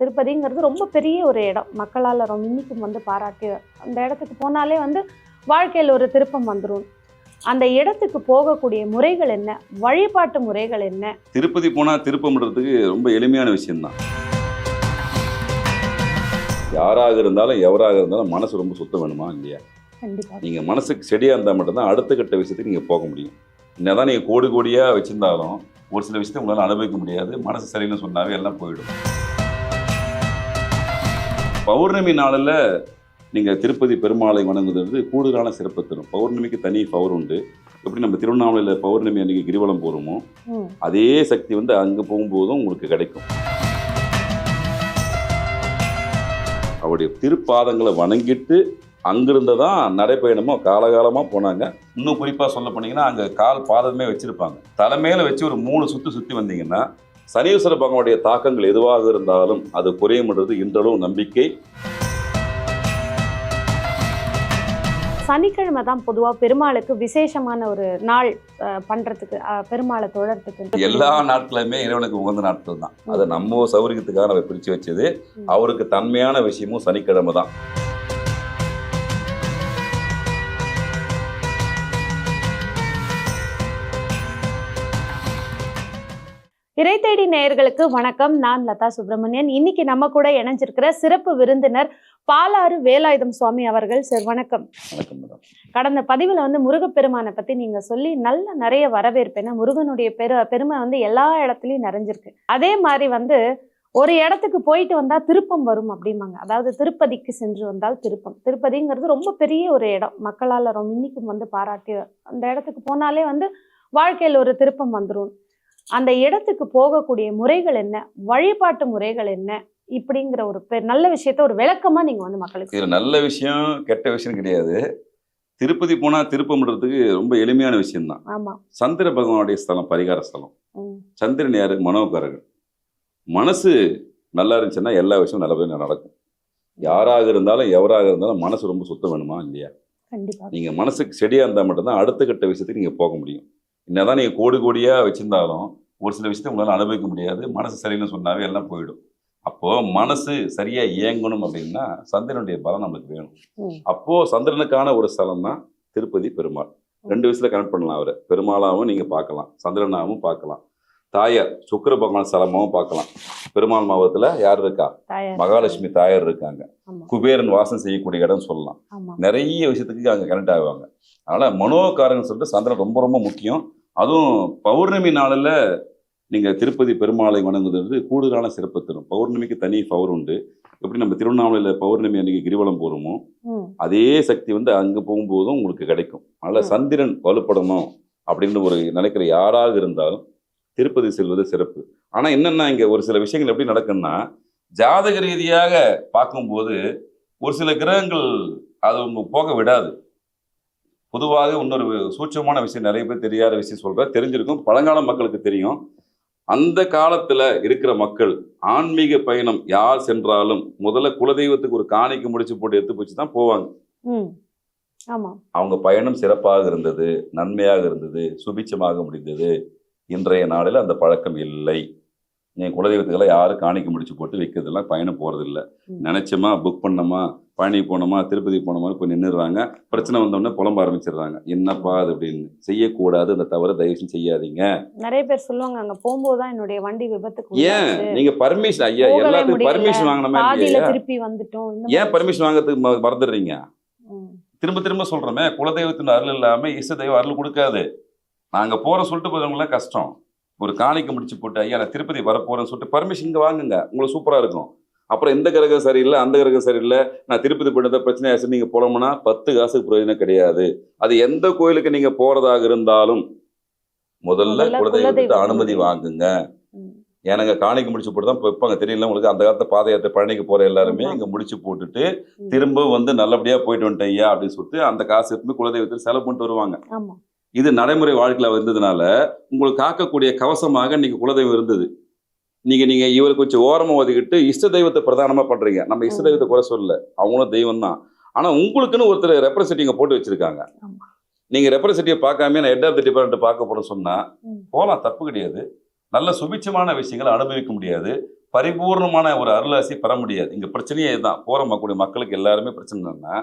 திருப்பதிங்கிறது ரொம்ப பெரிய ஒரு இடம். மக்களால் ரொம்ப இன்னைக்கும் வந்து பாராட்டி அந்த இடத்துக்கு போனாலே வந்து வாழ்க்கையில் ஒரு திருப்பம் வந்துடும் அந்த இடத்துக்கு போகக்கூடிய முறைகள் என்ன? வழிபாட்டு முறைகள் என்ன? திருப்பதி போனால் திருப்பம்ன்றதுக்கு ரொம்ப எளிமையான விஷயம்தான். யாராக இருந்தாலும் எவராக இருந்தாலும் மனசு ரொம்ப சுத்தம் வேணுமா இல்லையா? கண்டிப்பாக நீங்கள் மனசுக்கு செடியாக இருந்தால் மட்டும்தான் அடுத்த கட்ட விஷயத்துக்கு நீங்கள் போக முடியும். என்னதான் நீங்கள் கோடி கோடியாக வச்சுருந்தாலும் ஒரு சில விஷயத்தை உங்களால் அனுபவிக்க முடியாது. மனசு சரின்னு சொன்னாவே எல்லாம் போயிடும். பௌர்ணமி நாளில் நீங்கள் திருப்பதி பெருமாளை வணங்குறது கூடுதலான சிறப்பு தரும். பௌர்ணமிக்கு தனி பவர் உண்டு. எப்படி நம்ம திருவண்ணாமலையில் பௌர்ணமி அன்னைக்கு கிரிவலம் போகிறோமோ அதே சக்தி வந்து அங்கே போகும்போதும் உங்களுக்கு கிடைக்கும். அவருடைய திருப்பாதங்களை வணங்கிட்டு அங்கிருந்து தான் நடைப்பயணமோ காலகாலமாக போனாங்க. இன்னும் குறிப்பாக சொல்ல போனீங்கன்னா அங்கே கால் பாதமே வச்சுருப்பாங்க. தலைமையில வச்சு ஒரு மூணு சுற்று சுற்றி வந்தீங்கன்னா சனீஸ்வர பகவானுடைய தாக்கங்கள் எதுவாக இருந்தாலும் அது குறையும்ன்றது இன்றளவும் நம்பிக்கை. சனிக்கிழமை தான் பொதுவாக பெருமாளுக்கு விசேஷமான ஒரு நாள் அஹ், பெருமாளை தொழறதுக்கு எல்லா நாட்களுமே இறைவனுக்கு உகந்த நாட்கள் தான் அதை நம்ம சௌகரியத்துக்காக நம்ம பிரித்து வச்சது. அவருக்கு தன்மையான விஷயமும் சனிக்கிழமை தான். இறை தேடி நேயர்களுக்கு வணக்கம். நான் லதா சுப்பிரமணியன். இன்னைக்கு நம்ம கூட இணைஞ்சிருக்கிற சிறப்பு விருந்தினர் பாலாறு வேலாயுதம் சுவாமி அவர்கள். சார் வணக்கம். கடந்த பதிவுல வந்து முருகப்பெருமானை பத்தி நீங்க சொல்லி நல்ல நிறைய வரவேற்பு. ஏன்னா முருகனுடைய பெரு பெருமை வந்து எல்லா இடத்துலயும் நிறைஞ்சிருக்கு. அதே மாதிரி வந்து ஒரு இடத்துக்கு போயிட்டு வந்தா திருப்பம் வரும் அப்படிம்பாங்க. அதாவது திருப்பதிக்கு சென்று வந்தால் திருப்பம். திருப்பதிங்கிறது ரொம்ப பெரிய ஒரு இடம். மக்களால் ரொம்ப இன்னைக்கும் வந்து பாராட்டி அந்த இடத்துக்கு போனாலே வந்து வாழ்க்கையில் ஒரு திருப்பம் வந்துடும் அந்த இடத்துக்கு போகக்கூடிய முறைகள் என்ன? வழிபாட்டு முறைகள் என்ன? இப்படிங்கிற ஒரு நல்ல விஷயத்த ஒரு விளக்கமா நீங்க வந்து மக்களுக்கு இதில் நல்ல விஷயம் கெட்ட விஷயம் கிடையாது. திருப்பதி போனால் திருப்பம்ன்றதுக்கு ரொம்ப எளிமையான விஷயம்தான். ஆமா. சந்திர பகவானுடைய ஸ்தலம் பரிகார ஸ்தலம். சந்திரன் யாரு மனோகாரகன் மனசு நல்லா இருந்துச்சுன்னா எல்லா விஷயமும் நல்லபடியாக நடக்கும். யாராக இருந்தாலும் எவராக இருந்தாலும் மனசு ரொம்ப சுத்தம் வேணுமா? இல்லையா? கண்டிப்பா. நீங்கள் மனசுக்கு செடியாக இருந்தால் மட்டும்தான் அடுத்த கட்ட விஷயத்துக்கு நீங்கள் போக முடியும். என்னதான் நீங்கள் கோடி கோடியாக வச்சுருந்தாலும் ஒரு சில விஷயத்தை உங்களால் அனுபவிக்க முடியாது. மனசு சரின்னு சொன்னாவே எல்லாம் போயிடும். அப்போது மனசு சரியாக இயங்கணும் அப்படின்னா சந்திரனுடைய பலம் நம்மளுக்கு வேணும். அப்போது சந்திரனுக்கான ஒரு ஸ்தலம் தான் திருப்பதி பெருமாள். ரெண்டு விஷயத்தில் கனெக்ட் பண்ணலாம் அவரை. பெருமாளாகவும் நீங்கள் பார்க்கலாம். சந்திரனாகவும் பார்க்கலாம். தாயார் சுக்கிர பகவான் ஸ்தலமாகவும் பார்க்கலாம். பெருமாள் மாவட்டத்தில் யார் இருக்கா? மகாலட்சுமி தாயார் இருக்காங்க. குபேரன் வாசம் செய்யக்கூடிய இடம் சொல்லலாம். நிறைய விஷயத்துக்கு அங்கே கனெக்ட் ஆகுவாங்க அதனால் மனோகாரங்கன்னு சொல்லிட்டு சந்திரன் ரொம்ப ரொம்ப முக்கியம். அதுவும் பௌர்ணமி நாளில் நீங்கள் திருப்பதி பெருமாளை வணங்குறது கூடுதலான சிறப்பு தரும். பௌர்ணமிக்கு தனி பவர் உண்டு. எப்படி நம்ம திருவண்ணாமலையில் பௌர்ணமி அன்னைக்கு கிரிவலம் போகிறோமோ அதே சக்தி வந்து அங்கே போகும்போதும் உங்களுக்கு கிடைக்கும். அதனால். சந்திரன் வலுப்படணும் அப்படின்னு ஒரு நினைக்கிற யாராக இருந்தாலும் திருப்பதி செல்வது சிறப்பு. ஆனால் என்னென்னா இங்கே ஒரு சில விஷயங்கள் எப்படி நடக்குன்னா ஜாதக ரீதியாக பார்க்கும்போது ஒரு சில கிரகங்கள் அது போக விடாது. பொதுவாக இன்னொரு சூட்சமான விஷயம் நிறைய பேர் தெரியாத விஷயம் சொல்கிறேன் தெரிஞ்சிருக்கும். பழங்கால மக்களுக்கு தெரியும். அந்த காலத்தில் இருக்கிற மக்கள் ஆன்மீக பயணம் யார் சென்றாலும் முதல்ல குலதெய்வத்துக்கு ஒரு காணிக்கை முடிச்சு போட்டு எடுத்து போச்சு தான் போவாங்க. அவங்க பயணம் சிறப்பாக இருந்தது நன்மையாக இருந்தது சுபிச்சமாக முடிந்தது. இன்றைய நாளில் அந்த பழக்கம் இல்லை. என் குலதெய்வத்துக்கெல்லாம் யாரும் காணிக்க முடிச்சு போட்டு வைக்கிறதெல்லாம் பயணம் போகிறதில்ல. நினச்சோமா புக் பண்ணோமா பழனி போனோமா திருப்பதி போனோமா போய் நின்றுடுறாங்க பிரச்சனை வந்தோடனே புலம்ப ஆரம்பிச்சிடுறாங்க. என்னப்பா அது அப்படின்னு. செய்யக்கூடாது அந்த தவிர தயவு செஞ்சு செய்யாதீங்க. நிறைய பேர் சொல்லுவாங்க அங்க போகும்போது தான் என்னுடைய வண்டி விபத்துக்கு ஏன்? உள்ளாச்சு. நீங்க பர்மிஷன் ஐயா எல்லாத்துக்கும். பர்மிஷன் வாங்கினோமே? திருப்பி வந்துட்டோம். ஏன் பர்மிஷன் வாங்குறதுக்கு மறந்துடுறீங்க? திரும்ப திரும்ப சொல்றோமே குலதெய்வத்தின் அருள் இல்லாம இஷ்ட தெய்வம் அருள் கொடுக்காது. நாங்க போற சொல்லிட்டு போறவங்களாம் கஷ்டம். ஒரு காணிக்கை முடிச்சு போட்டு ஐயா நான் திருப்பதி வரப்போறேன்னு சொல்லிட்டு பர்மிஷன் இங்க வாங்குங்க. உங்களுக்கு சூப்பரா இருக்கும். அப்புறம் எந்த கிரகம் சரியில்லை அந்த கிரகம் சரியில்லை. நான் திருப்பதி போயிட்டு பிரச்சனை ஆச்சு நீங்க போனோம்னா பத்து காசுக்கு பிரயோஜனம் கிடையாது. அது எந்த கோயிலுக்கு நீங்க போறதாக இருந்தாலும் முதல்ல குலதெய்வம் அனுமதி வாங்குங்க. எனக்கு காணிக்கை முடிச்சு போட்டு தான் வைப்பாங்க. தெரியல உங்களுக்கு அந்த காலத்து பாத யாத்திரை பழனிக்கு போற எல்லாருமே. இங்க முடிச்சு போட்டுட்டு. திரும்ப வந்து நல்லபடியா போயிட்டு வந்துட்டேன் ஐயா அப்படின்னு சொல்லிட்டு அந்த காசு எடுத்து குலதெய்வத்தில் செலவு பண்ணிட்டு வருவாங்க. இது நடைமுறை வாழ்க்கையில வந்ததுனால உங்களுக்கு காக்கக்கூடிய கவசமாக இன்னைக்கு குலதெய்வம் இருந்தது. நீங்க நீங்க இவர் கொஞ்சம் ஓரமா ஒதுக்கிட்டு இஷ்ட தெய்வத்தை பிரதானமா பண்றீங்க. நம்ம இஷ்ட. தெய்வத்தை குறை சொல்லல. அவங்களும் தெய்வம் தான். ஆனா உங்களுக்குன்னு ஒருத்தர் ரெப்ரசன்டிங்க போட்டு வச்சிருக்காங்க. நீங்க ரெப்ரசன்டிவ் பார்க்காம நான் ஹெட் ஆஃப் தி டிபார்ட்மெண்ட் பார்க்க போறேன்னு சொன்னா ம். போகலாம் தப்பு கிடையாது. நல்ல சுபிட்சமான விஷயங்களை அனுபவிக்க முடியாது. பரிபூர்ணமான ஒரு அருளாசி பெற முடியாது. இங்க பிரச்சனையே இதுதான். போற மக்களுடைய மக்களுக்கு எல்லாருமே பிரச்சனை என்னன்னா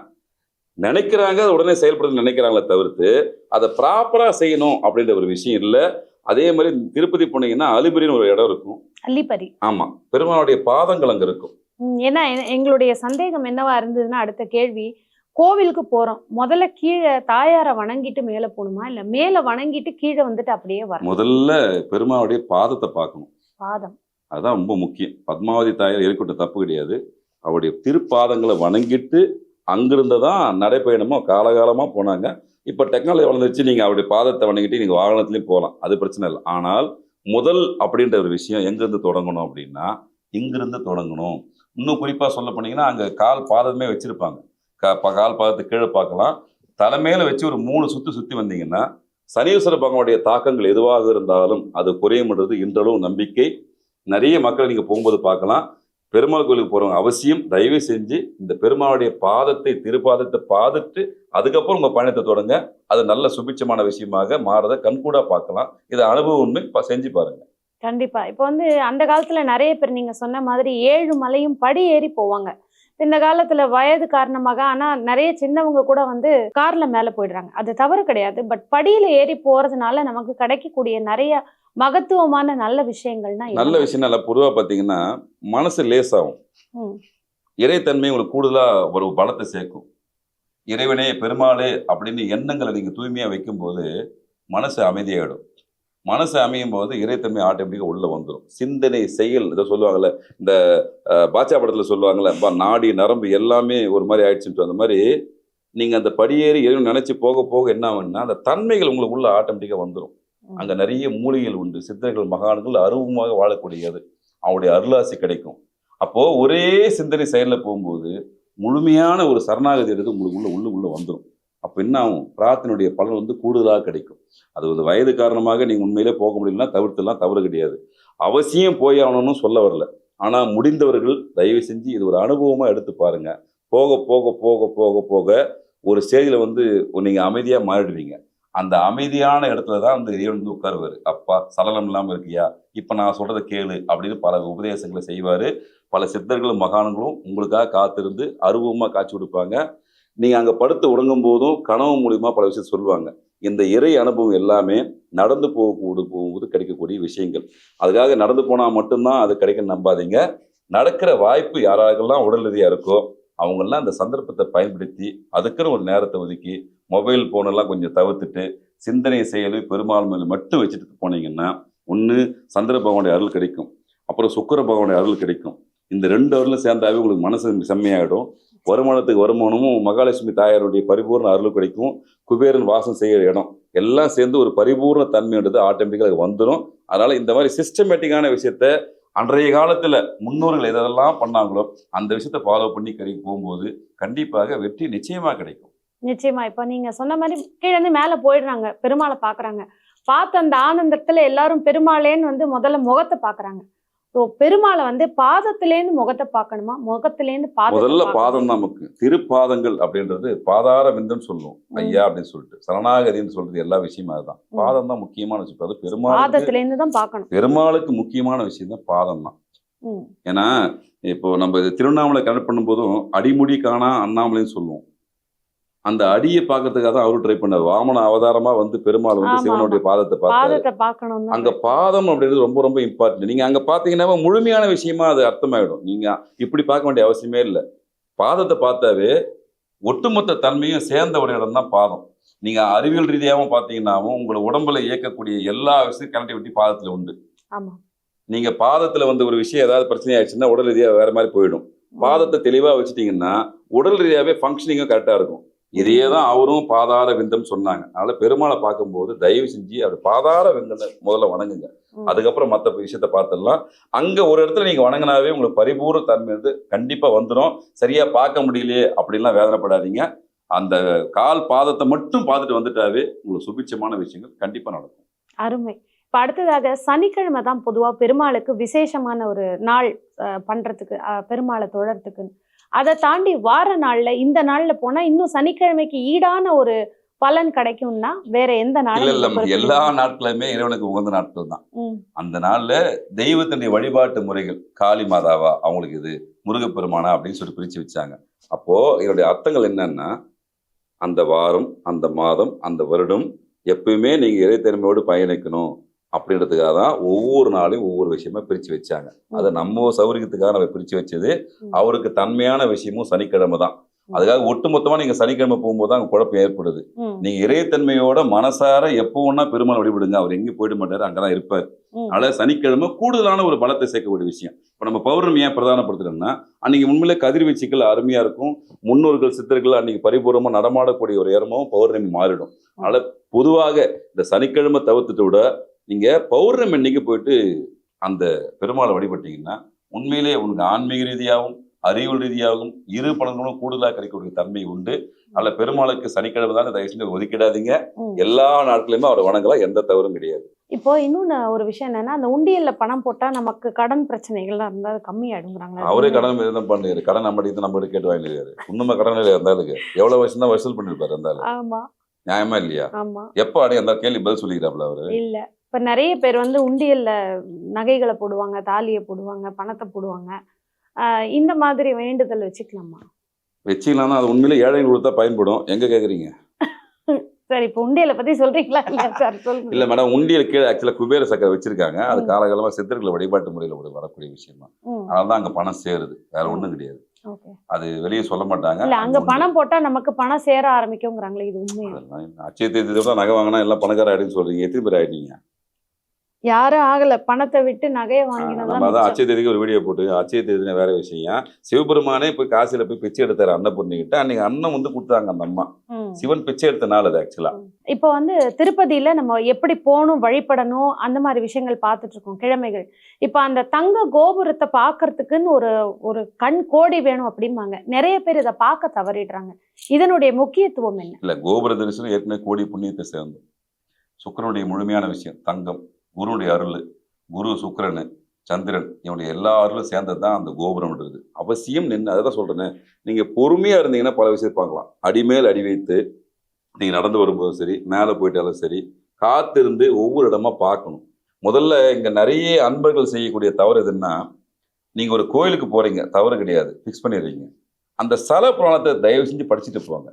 நினைக்கிறாங்க அதை உடனே செயல்படுத்த நினைக்கிறாங்களே தவிர்த்து அதை ப்ராப்பரா செய்யணும் அப்படின்ற ஒரு விஷயம் இல்லை. அதே மாதிரி திருப்பதி போனீங்கன்னா அலிபுரின்னு ஒரு இடம் இருக்கும். அள்ளிப்பறி ஆமா. பெருமாளுடைய பாதங்கள் அங்க இருக்கும். ஏன்னா எங்களுடைய சந்தேகம் என்னவா இருந்ததுன்னா அடுத்த கேள்வி கோவிலுக்கு போறோம். முதல்ல கீழே தாயாரை வணங்கிட்டு மேல போகணுமா? இல்ல மேல வணங்கிட்டு கீழே வந்துட்டு அப்படியே வரணும்? முதல்ல பெருமாளுடைய பாதத்தை பார்க்கணும். பாதம். அதான் ரொம்ப முக்கியம். பத்மாவதி தாயார் இருக்கட்டும் தப்பு கிடையாது. அவருடைய திருப்பாதங்களை வணங்கிட்டு அங்கிருந்து தான் நடைப்பயணமோ காலகாலமாக போனாங்க. இப்போ டெக்னாலஜி வளர்ந்துருச்சு நீங்கள் அப்படி பாதத்தை வணங்கிட்டு நீங்கள் வாகனத்துலேயும் போகலாம். அது பிரச்சனை இல்லை. ஆனால் முதல் அப்படின்ற ஒரு விஷயம் எங்கேருந்து தொடங்கணும் அப்படின்னா இங்கிருந்து தொடங்கணும். இன்னும் குறிப்பாக சொல்ல போனீங்கன்னா அங்கே கால் பாதமே வச்சுருப்பாங்க. கா ப- கால் பாதத்தை கீழே பார்க்கலாம். தலைமையில் வச்சு ஒரு மூணு சுற்றி சுற்றி வந்தீங்கன்னா சனீஸ்வர பகவானுடைய தாக்கங்கள் எதுவாக இருந்தாலும் அது குறையும்ன்றது இன்றளவும் நம்பிக்கை. நிறைய மக்களை நீங்கள் போகும்போது பார்க்கலாம். பெருமாள் கோயிலுக்கு போகிறவங்க அவசியம் தயவு செஞ்சு இந்த பெருமாளுடைய பாதத்தை திருப்பாதத்தை பார்த்துட்டு அதுக்கப்புறம் உங்கள் பயணத்தை தொடங்க. அது நல்ல சுபிட்சமான விஷயமாக மாறதை கண்கூடா பார்க்கலாம். இது அனுபவ உண்மை செஞ்சு பாருங்க. கண்டிப்பா. இப்போ வந்து அந்த காலத்துல நிறைய பேர் நீங்க சொன்ன மாதிரி ஏழு மலையும் படி ஏறி போவாங்க. இந்த காலத்துல வயது காரணமாக ஆனா நிறைய சின்னவங்க கூட வந்து கார்ல மேல போயிடுறாங்க. அது தவறு கிடையாது. பட் படியில ஏறி போறதுனால நமக்கு கிடைக்கக்கூடிய நிறைய மகத்துவமான நல்ல விஷயங்கள்னா நல்ல? விஷயம் நல்லா பொதுவாக பார்த்தீங்கன்னா மனசு லேசாகும். இறைத்தன்மை உங்களுக்கு கூடுதலாக ஒரு பலத்தை சேர்க்கும். இறைவனே பெருமாளே அப்படின்னு எண்ணங்களை நீங்கள் தூய்மையாக வைக்கும்போது மனசு அமைதியாயிடும். மனசு அமையும் போது இறைத்தன்மை ஆட்டோமேட்டிக்காக உள்ளே வந்துடும் சிந்தனை செயல் இதை சொல்லுவாங்கல்ல இந்த பாட்சா படத்தில் சொல்லுவாங்கல்ல பா நாடி நரம்பு எல்லாமே ஒரு மாதிரி ஆயிடுச்சுட்டு அந்த மாதிரி நீங்கள் அந்த படியேறி இறைவன் நினச்சி போக போக என்ன ஆகும்னா அந்த தன்மைகள் உங்களுக்கு உள்ள ஆட்டோமேட்டிக்காக வந்துடும். அங்க நிறைய மூலிகைகள் உண்டு. சித்தர்கள் மகான்கள் அருவமாக வாழக்கூடியது. அவருடைய அருளாசி கிடைக்கும். அப்போ ஒரே சிந்தனை செயல்ல போகும்போது முழுமையான ஒரு சரணாகதி எடுத்து உங்களுக்கு உள்ள உள்ள உள்ள வந்துடும் அப்போ என்ன ஆகும்? பிரார்த்தனுடைய பலன் வந்து கூடுதலாக கிடைக்கும். அது ஒரு வயது காரணமாக நீங்கள் உண்மையிலே போக முடியலன்னா தவிர்த்துலாம் தவறு கிடையாது. அவசியம் போய் ஆகணும்னு சொல்ல வரல. ஆனால் முடிந்தவர்கள் தயவு செஞ்சு இது ஒரு அனுபவமாக எடுத்து பாருங்க. போக போக போக போக போக ஒரு ஸ்டேஜில் வந்து நீங்கள் அமைதியாக மாறிடுவீங்க. அந்த அமைதியான இடத்துல தான் அந்த இறைவன் வந்து உட்காருவார். அப்பா சலனம் இல்லாமல் இருக்கியா? இப்போ நான் சொல்கிறத கேளு அப்படின்னு பல உபதேசங்களை செய்வார். பல சித்தர்களும் மகான்களும் உங்களுக்காக காத்திருந்து அருவமாக காட்சி கொடுப்பாங்க. நீங்கள் அங்கே படுத்து உறங்கும் போதும் கனவு மூலியமாக பல விஷயம் சொல்லுவாங்க. இந்த இறை அனுபவம் எல்லாமே நடந்து போகக்கூட போகும்போது கிடைக்கக்கூடிய விஷயங்கள். அதுக்காக நடந்து போனால் மட்டும்தான் அது கிடைக்கும் நம்பாதீங்க. நடக்கிற வாய்ப்பு யாராருக்கெல்லாம் உடல் ரீதியாக இருக்கோ அவங்கெல்லாம் அந்த சந்தர்ப்பத்தை பயன்படுத்தி அதுக்குன்னு ஒரு நேரத்தை ஒதுக்கி மொபைல் ஃபோனெல்லாம் கொஞ்சம் தவிர்த்துட்டு சிந்தனை செயல் பெருமாள் மட்டும் வச்சுட்டு போனீங்கன்னா ஒன்று சந்திர பகவானுடைய அருள் கிடைக்கும். அப்புறம் சுக்கர பகவானுடைய அருள் கிடைக்கும். இந்த ரெண்டு அருளும் சேர்ந்தாவே உங்களுக்கு மனசு செம்மையாயிடும். வருமானத்துக்கு வருமானமும் மகாலட்சுமி தாயாருடைய பரிபூர்ண அருள் கிடைக்கும். குபேரன் வாசம் செய்கிற இடம். எல்லாம் சேர்ந்து ஒரு பரிபூர்ண தன்மைன்றது ஆட்டோமேட்டிக்காக வந்துடும் அதனால் இந்த மாதிரி சிஸ்டமேட்டிக்கான விஷயத்த அன்றைய காலத்தில் முன்னோர்கள் எதெல்லாம் பண்ணாங்களோ அந்த விஷயத்தை ஃபாலோ பண்ணி கிடை போகும்போது கண்டிப்பாக வெற்றி நிச்சயமாக கிடைக்கும். நிச்சயமா. இப்போ நீங்க சொன்ன மாதிரி கீழே இருந்து மேலே போயிடுறாங்க. பெருமாளை பாக்குறாங்க. பார்த்த அந்த ஆனந்தத்துல எல்லாரும் பெருமாளேன்னு வந்து முதல்ல முகத்தை பாக்குறாங்க. ஸோ பெருமாளை வந்து பாதத்திலேருந்து முகத்தை பார்க்கணுமா? முகத்திலேருந்து பாதத்தை முதல்ல? பாதம் நமக்கு திருப்பாதங்கள் அப்படின்றது பாதார விந்துன்னு சொல்லுவோம். ஐயா அப்படின்னு சொல்லிட்டு. சரணாகதின்னு சொல்றது எல்லா விஷயமும் அதுதான். பாதம் தான் முக்கியமான விஷயம். அது பெருமாளுக்கு பாதத்திலேருந்து தான் பார்க்கணும். பெருமாளுக்கு முக்கியமான விஷயம் தான் பாதம் தான். ஏன்னா இப்போ நம்ம திருவண்ணாமலை கனெக்ட் பண்ணும்போதும் அடிமுடி காணா அண்ணாமலைன்னு சொல்லுவோம். அந்த அடியை பார்க்கறதுக்காக தான் அவரு ட்ரை பண்ணார். வாமன அவதாரமா வந்து பெருமாள் வந்து சிவனுடைய பாதத்தை பார்த்தாரு. அங்க பாதம் அப்படின்றது ரொம்ப ரொம்ப இம்பார்ட்டன்ட் நீங்க அங்க பாத்தீங்கன்னா முழுமையான விஷயமா அது அர்த்தமாயிடும். நீங்க இப்படி பார்க்க வேண்டிய அவசியமே இல்லை. பாதத்தை பார்த்தாவே ஒட்டுமொத்த தன்மையும் சேர்ந்த ஒரு இடம் தான் பாதம். நீங்க அறிவியல் ரீதியாகவும் பார்த்தீங்கன்னாவும் உங்களை உடம்புல இயக்கக்கூடிய எல்லா விஷயம் கனெக்டிவிட்டி பாதத்துல உண்டு. நீங்க பாதத்துல வந்து ஒரு விஷயம் ஏதாவது பிரச்சனை ஆயிடுச்சுன்னா உடல் ரீதியா வேற மாதிரி போயிடும். பாதத்தை தெளிவா வச்சுட்டீங்கன்னா உடல் ரீதியாவே ஃபங்க்ஷனிங்கும் கரெக்டா இருக்கும். இதையே தான் அவரும் பாதார விந்தம் சொன்னாங்க. அதனால பெருமாளை பார்க்கும்போது தயவு செஞ்சு அவர் பாதார விந்தனை முதல்ல வணங்குங்க. அதுக்கப்புறம் மற்ற விஷயத்த பார்த்துடலாம். அங்க ஒரு இடத்துல நீங்க வணங்கினாவே உங்களுக்கு பரிபூர்ண தன்மை வந்து கண்டிப்பா வந்துடும் சரியா பார்க்க முடியலையே அப்படின்லாம் வேதனைப்படாதீங்க. அந்த கால் பாதத்தை மட்டும் பார்த்துட்டு வந்துட்டாவே உங்களுக்கு சுபிட்சமான விஷயங்கள் கண்டிப்பா நடக்கும். அருமை. இப்ப அடுத்ததாக சனிக்கிழமை தான் பொதுவா பெருமாளுக்கு விசேஷமான ஒரு நாள் அஹ், பெருமாளை தொழறதுக்கு அதை தாண்டி வார நாள்ல இந்த நாள்ல போனா இன்னும் சனிக்கிழமைக்கு ஈடான ஒரு பலன் கிடைக்கும்னா வேற எந்த இல்ல நீங்க எல்லா? நாட்களுமே இறைவனுக்கு உகந்த நாட்கள் தான். அந்த நாள்ல தெய்வத்தினுடைய வழிபாட்டு முறைகள் காளி மாதாவா அவங்களுக்கு இது முருகப்பெருமானா அப்படின்னு சொல்லி பிரிச்சு வச்சாங்க. அப்போ இதனுடைய அர்த்தங்கள் என்னன்னா அந்த வாரம் அந்த மாதம் அந்த வருடம் எப்பயுமே நீங்க இறைத்தன்மையோடு பயணிக்கணும். அப்படின்றதுக்காக தான் ஒவ்வொரு நாளையும் ஒவ்வொரு விஷயமா பிரிச்சு வச்சாங்க. அதை நம்ம சௌகரியத்துக்காக நம்ம பிரிச்சு வச்சது. அவருக்கு தன்மையான விஷயமும் சனிக்கிழமை தான். அதுக்காக ஒட்டுமொத்தமா நீங்க சனிக்கிழமை போகும்போது தான் அங்க குழப்பம் ஏற்படுது. நீங்க இறைத்தன்மையோட மனசார எப்போ ஒன்னா பெருமாள் வழிபடுங்க. அவர் எங்கேயும் போயிட மாட்டாரு அங்கதான் இருப்பார். அதனால சனிக்கிழமை கூடுதலான ஒரு பலத்தை சேர்க்கக்கூடிய விஷயம். இப்ப நம்ம பௌர்ணமி ஏன் பிரதானப்படுத்துறோம்னா அன்னைக்கு உண்மையிலே கதிர்வீச்சுக்கள் அருமையா இருக்கும். முன்னோர்கள் சித்தர்கள் அன்னைக்கு பரிபூர்ணமா நடமாடக்கூடிய ஒரு இடமும் பௌர்ணமி மாறிடும். அதனால பொதுவாக இந்த சனிக்கிழமை தவிர்த்துட்டு விட நீங்க பௌர்ணமி அன்னைக்கு போயிட்டு அந்த பெருமாளை வழிபட்டீங்கன்னா உண்மையிலே உங்களுக்கு ஆன்மீக ரீதியாகவும் அறிவியல் ரீதியாகவும் இரு பலன்களும் கூடுதலாக கிடைக்கக்கூடிய தன்மை உண்டு. அதில் பெருமாளுக்கு சனிக்கிழமை தான் தயவு செஞ்சு ஒதுக்கிடாதீங்க. எல்லா நாட்களுமே அவரை வணங்கலாம் எந்த தவறும் கிடையாது. இப்போ இன்னொன்னு ஒரு விஷயம் என்னன்னா அந்த உண்டியல்ல பணம் போட்டா நமக்கு கடன் பிரச்சனைகள்லாம் இருந்தா அது கம்மியாயிடுங்கிறாங்களா அவரே கடன் தான் பண்ணுறாரு கடன் நம்ம கிட்ட நம்ம கிட்ட வாங்கிருக்காரு உண்மை கடன் இல்லை இருந்தாலுக்கு எவ்வளவு வருஷம் தான் வசூல் பண்ணிருப்பாரு இருந்தாலும். ஆமா. நியாயமா இல்லையா? ஆமா. எப்போ அடைய அந்த கேள்வி பதில் சொல்லிக்கிறாப்ல அவரு? இல்ல. இப்ப நிறைய பேர் வந்து உண்டியல்ல நகைகளை போடுவாங்க தாலியை போடுவாங்க பணத்தை போடுவாங்க. இந்த மாதிரி வேண்டுதல் வச்சுக்கலாமா? வச்சுக்கலாம் அது உண்மையிலே ஏழைகள் கொடுத்தா பயன்படும். எங்க கேக்குறீங்க? சரி இப்போ உண்டியலை பத்தி சொல்றீங்களா? இல்லையா சார் இல்ல சொல்லுங்க மேடம் உண்டியல் கீழே ஆக்சுவலா குபேர சக்கரை வச்சிருக்காங்க. அது. காலகாலமா சித்தர்கள் வழிபாட்டு முறையில ஒரு வரக்கூடிய விஷயம். தான் ம், அதனால தான் அங்க பணம் சேருது. வேற ஒண்ணும் கிடையாது. அது வெளியே சொல்ல மாட்டாங்க. இல்ல அங்க. பணம் போட்டா நமக்கு பணம் சேர ஆரம்பிக்குங்கிறாங்களே இது என்ன? அச்சய தேதி நகை வாங்கினா எல்லாம் பணக்கார ஆயிடுன்னு சொல்றீங்க. எத்தனை பேர் ஆயிட்டீங்க? யாரும் ஆகல. பணத்தை விட்டு நகையை நம்ம அதான் அச்சய தேதிக்கு ஒரு வீடியோ போட்டு அச்சய தேதினா வேற விஷயம். சிவபெருமானே போய் காசில போய் பிச்சை எடுத்தாரு அன்னபூர்ணி கிட்ட அன்னைக்கு அன்னம் வந்து கொடுத்தாங்க அந்த அம்மா. சிவன் பிச்சை எடுத்த நாள் அது ஆக்சுவலா இப்போ வந்து திருப்பதியில நம்ம எப்படி போகணும் வழிபடணும் அந்த மாதிரி விஷயங்கள் பார்த்துட்டு இருக்கோம் கிழமைகள். இப்போ அந்த தங்க கோபுரத்தை பார்க்கறதுக்குன்னு ஒரு ஒரு கண் கோடி வேணும் அப்படிம்பாங்க. நிறைய பேர் இதை பார்க்க தவறிடுறாங்க. இதனுடைய முக்கியத்துவம் என்ன? இல்ல கோபுர தரிசனம் ஏற்கனவே கோடி புண்ணியத்தை சேர்ந்து சுக்கிரனுடைய முழுமையான விஷயம் தங்கம். குருடைய அருள் குரு சுக்கரன் சந்திரன் இவனுடைய எல்லா அருளும் சேர்ந்தது தான் அந்த கோபுரம்ன்றது. அவசியம் நின்று அதை தான் சொல்கிறேன் நீங்கள் பொறுமையாக இருந்தீங்கன்னா பல விஷயம் பார்க்கலாம். அடிமேல் அடி வைத்து நீங்கள் நடந்து வரும்போதும் சரி மேலே போயிட்டாலும் சரி காத்திருந்து ஒவ்வொரு இடமா பார்க்கணும். முதல்ல இங்கே நிறைய அன்பர்கள் செய்யக்கூடிய தவறு எதுன்னா நீங்கள் ஒரு கோயிலுக்கு போகிறீங்க தவறு கிடையாது ஃபிக்ஸ் பண்ணிடுறீங்க. அந்த ஸ்தல புராணத்தை தயவு செஞ்சு படிச்சுட்டு போவாங்க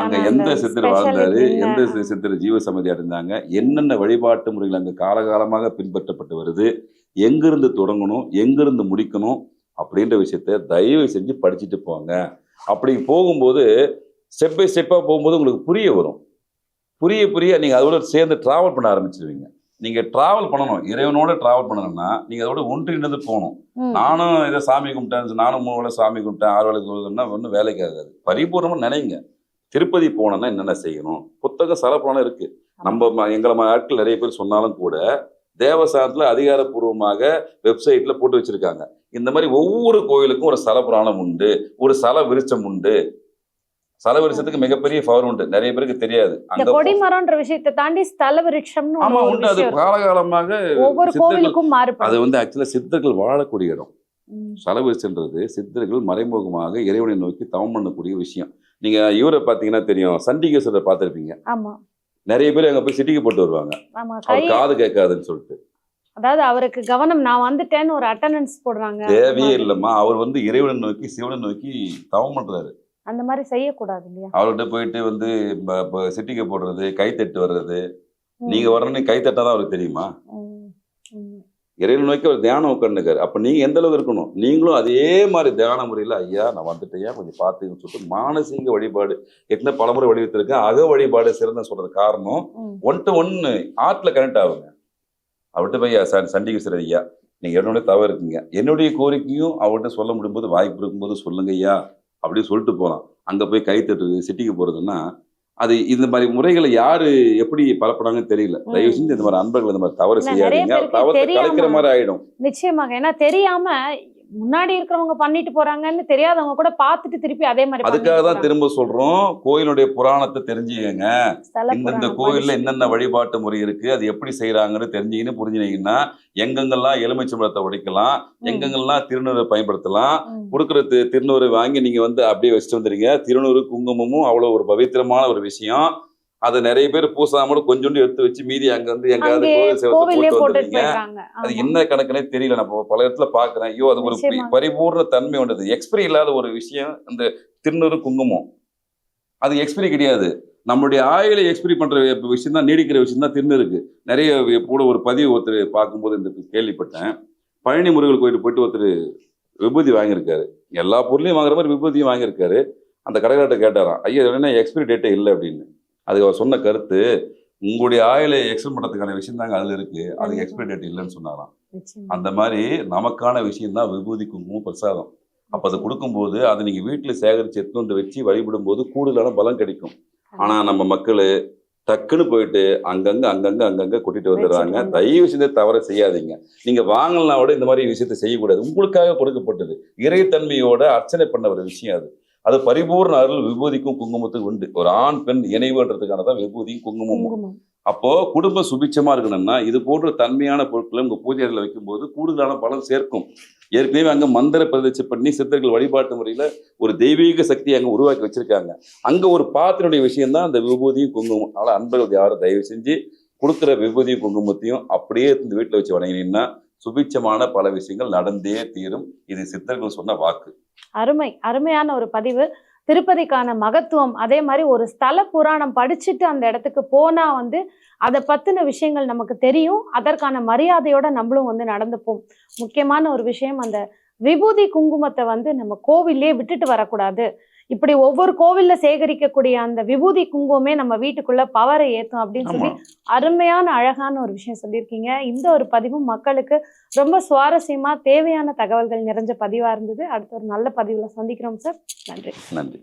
அங்க எந்த சித்தர் வாழ்ந்தாரு? எந்த சித்தர் ஜீவ சமாதி அடைந்தாங்க என்னென்ன வழிபாட்டு முறைகள் அங்க காலகாலமாக பின்பற்றப்பட்டு வருது? எங்கிருந்து தொடங்கணும்? எங்கிருந்து முடிக்கணும்? அப்படின்ற விஷயத்த தயவு செஞ்சு படிச்சுட்டு போங்க. அப்படி போகும்போது ஸ்டெப் பை ஸ்டெப்பா போகும்போது உங்களுக்கு புரிய வரும். புரிய புரிய நீங்க அதோட சேர்ந்து டிராவல் பண்ண ஆரம்பிச்சிருவீங்க. நீங்க டிராவல் பண்ணணும். இறைவனோட டிராவல் பண்ணணும்னா நீங்க அதோட ஒன்றிணைந்து போகணும். நானும் இதை சாமி கும்பிட்டேன் நானும் மூணு வேளை சாமி கும்பிட்டேன் ஆறு வேலை ஒன்றும் வேலைக்கு ஆகாது. பரிபூர்ணமா நினைங்க. திருப்பதி போனோம்னா என்னென்ன செய்யணும்? புத்தக சலப்பணம் இருக்கு. நம்ம எங்களை ஆட்கள் நிறைய பேர் சொன்னாலும் கூட தேவஸ்தானத்துல அதிகாரப்பூர்வமாக வெப்சைட்ல போட்டு வச்சிருக்காங்க. இந்த மாதிரி ஒவ்வொரு கோயிலுக்கும் ஒரு புராணம் உண்டு. ஒரு ஸ்தல விருச்சம் உண்டு. ஸ்தல விருச்சத்துக்கு மிகப்பெரிய பவர் உண்டு. நிறைய பேருக்கு தெரியாது. போ- கொடிமரம்ன்ற விஷயத்தை தாண்டி ஸ்தல விருட்சம்னு ஆமா உண்டு. அது. காலகாலமாக ஒவ்வொரு கோவிலுக்கும் அது மாறுபடும் வந்து ஆக்சுவலா சித்தர்கள் வாழக்கூடிய இடம். ம், செலவிச்சுன்றது சித்தர்கள் மறைமுகமாக இறைவனை நோக்கி தவம் பண்ணக்கூடிய விஷயம். நீங்க இவரை பார்த்தீங்கன்னா தெரியும். சண்டிகேஸ்வரரை பார்த்திருப்பீங்க. ஆமா. நிறைய பேர் அங்க போய் சிட்டிக்கு போட்டு வருவாங்க. ஆமா அவர் காது கேட்காதுன்னு சொல்லிட்டு. அதாவது அவருக்கு கவனம் நான் வந்துட்டேன்னு ஒரு அட்டெண்டன்ஸ் போடுறாங்க. தேவையே. இல்லம்மா. அவர் வந்து இறைவனை நோக்கி சிவனை நோக்கி தவம் பண்றாரு. அந்த மாதிரி செய்யக்கூடாது இல்லையா? அவர்கிட்ட போயிட்டு வந்து சிட்டிக்கு போடுறது கை தட்டு வர்றது. நீங்க வரணும்னு கை தட்டாதான் அவருக்கு தெரியுமா. இறைவனை நோக்கி அவர் தியானம் உட்காந்துக்காரு அப்ப நீங்க எந்த அளவுக்கு இருக்கணும்? நீங்களும் அதே மாதிரி தியான முறையில ஐயா நான் வந்துட்டேயா கொஞ்சம் பார்த்துன்னு சொல்லிட்டு மானசீக வழிபாடு. ஏற்கனவே பலமுறை வடிவத்திருக்கேன் அக வழிபாடு சிறந்த சொல்றது காரணம். ஒன் டு ஒன்னு ஆர்ட்ல கனெக்ட் ஆகுங்க. அவர்கிட்ட போய் ஐயா சார் ஐயா நீங்க என்னுடைய தவறு இருக்கீங்க. என்னுடைய கோரிக்கையும் அவர்கிட்ட சொல்ல முடியும்போது வாய்ப்பு இருக்கும்போது சொல்லுங்க ஐயா. அப்படின்னு சொல்லிட்டு போலாம். அங்க போய் கை தட்டுறது சிட்டிக்கு போறதுன்னா அது இந்த மாதிரி முறைகளை யாரு எப்படி பரப்புறாங்கன்னு தெரியல. தயவு செஞ்சு இந்த மாதிரி அன்பர்கள் இந்த மாதிரி தவறு செய்யாதீங்க. தெரியாம- கலைக்கிற மாதிரி ஆயிடும். நிச்சயமாக. ஏன்னா தெரியாம முன்னாடி இருக்கிறவங்க பண்ணிட்டு போறாங்கன்னு தெரியாதவங்க கூட பார்த்துட்டு திருப்பி அதே மாதிரி அதுக்காக தான். திரும்ப சொல்றோம் கோயிலுடைய புராணத்தை தெரிஞ்சுக்கங்க இந்தந்த கோயில்ல. என்னென்ன வழிபாட்டு முறை இருக்கு அது எப்படி செய்யறாங்கன்னு தெரிஞ்சுக்கின்னு புரிஞ்சுனீங்கன்னா எங்கெங்கெல்லாம் எலுமிச்சம்பழத்தை உடைக்கலாம் எங்கெங்கெல்லாம் திருநூறை பயன்படுத்தலாம். கொடுக்குற திருநூறு வாங்கி நீங்க வந்து அப்படியே வச்சுட்டு வந்துடுங்க திருநூறு குங்குமமும் அவ்வளவு ஒரு பவித்திரமான ஒரு விஷயம் அதை நிறைய பேர் பூசாமலும் கொஞ்சோண்டு எடுத்து வச்சு மீதி அங்க வந்து எங்காவது அங்கே கோவில் சேவத்தை போட்டு போயிடுறாங்க அது. என்ன கணக்குனே தெரியல. நான் பல இடத்துல பாக்குறேன். ஐயோ அது ஒரு. பரிபூர்ண தன்மை உண்டது. எக்ஸ்பிரி இல்லாத ஒரு விஷயம் அந்த திருநூறு குங்குமம். அது எக்ஸ்பிரி கிடையாது. நம்மளுடைய ஆயிலை எக்ஸ்பிரி பண்ற விஷயம் தான் நீடிக்கிற விஷயம் தான் திருநூறுக்கு நிறைய கூட ஒரு பதிவு ஒருத்தர் பார்க்கும்போது இந்த கேள்விப்பட்டேன். பழனி முருகன் கோயிலுக்கு போயிட்டு ஒருத்தர் விபூதி வாங்கியிருக்காரு. எல்லா பொருளையும் வாங்குற மாதிரி விபூதியும் வாங்கியிருக்காரு. அந்த கடைக்கார்ட்ட கேட்டாராம் ஐயா என்ன எக்ஸ்பிரி டேட்டே இல்லை அப்படின்னு. அதுக்கு அவர் சொன்ன கருத்து உங்களுடைய ஆயிலை எக்ஸ்பிரி பண்ணுறதுக்கான விஷயம் தாங்க அதில் இருக்கு. அதுக்கு. எக்ஸ்பிரி டேட் இல்லைன்னு சொன்னாராம். அந்த மாதிரி நமக்கான விஷயம் தான் விபூதி குங்குமம் பிரசாதம். அப்போ அதை கொடுக்கும்போது அதை நீங்கள் வீட்டில் சேகரித்து எடுத்துட்டு வச்சு வழிபடும் போது கூடுதலான பலம் கிடைக்கும். ஆனால் நம்ம மக்கள் டக்குன்னு போயிட்டு அங்கங்க அங்கங்க அங்கங்க கூட்டிட்டு வந்துடுறாங்க. தயவு செஞ்சு தவற செய்யாதீங்க. நீங்க வாங்கலாம் விட இந்த மாதிரி விஷயத்தை செய்யக்கூடாது. உங்களுக்காக கொடுக்கப்பட்டது. இறைத்தன்மையோட அர்ச்சனை பண்ண ஒரு விஷயம் அது. அது பரிபூர்ண அருள் விபூதிக்கும் குங்குமத்துக்கும் உண்டு. ஒரு ஆண் பெண் இணைவுன்றதுக்கான தான் விபூதியும் குங்குமமும். குங்குமம். அப்போ குடும்பம் சுபிட்சமா இருக்கணும்னா இது போன்ற தன்மையான பொருட்களை உங்க பூஜை அறையில வைக்கும்போது கூடுதலான பலன் சேர்க்கும். ஏற்கனவே அங்க மந்திர பிரதிச்சு பண்ணி சித்தர்கள் வழிபாட்டு முறையில ஒரு தெய்வீக சக்தியை அங்க உருவாக்கி வச்சிருக்காங்க. அங்க ஒரு பாத்திரனுடைய விஷயம் தான் அந்த விபூதியும் குங்குமம் அதனால அன்பர்கள் யாரும் தயவு செஞ்சு கொடுக்குற விபூதியும் குங்குமத்தையும் அப்படியே இந்த வீட்டுல வச்சு வணங்கினீங்கன்னா சுபிட்சமான பல விஷயங்கள் நடந்தே தீரும். இது சித்தர்கள் சொன்ன வாக்கு. அருமை அருமையான ஒரு பதிவு. திருப்பதிக்கான மகத்துவம் அதே மாதிரி ஒரு ஸ்தல புராணம் படிச்சுட்டு அந்த இடத்துக்கு போனா வந்து அதை பத்தின விஷயங்கள் நமக்கு தெரியும். அதற்கான மரியாதையோட நம்மளும் வந்து நடந்துப்போம். முக்கியமான ஒரு விஷயம் அந்த விபூதி குங்குமத்தை வந்து நம்ம கோவிலே விட்டுட்டு வரக்கூடாது. இப்படி ஒவ்வொரு கோவில்ல சேகரிக்கக்கூடிய அந்த விபூதி குங்குமமே நம்ம வீட்டுக்குள்ள பவரை ஏத்தும் அப்படின்னு சொல்லி அருமையான அழகான ஒரு விஷயம் சொல்லியிருக்கீங்க. இந்த ஒரு பதிவும் மக்களுக்கு ரொம்ப சுவாரஸ்யமா தேவையான தகவல்கள் நிறைஞ்ச பதிவா இருந்தது. அடுத்த ஒரு நல்ல பதிவுல சந்திக்கிறோம் சார். நன்றி. நன்றி.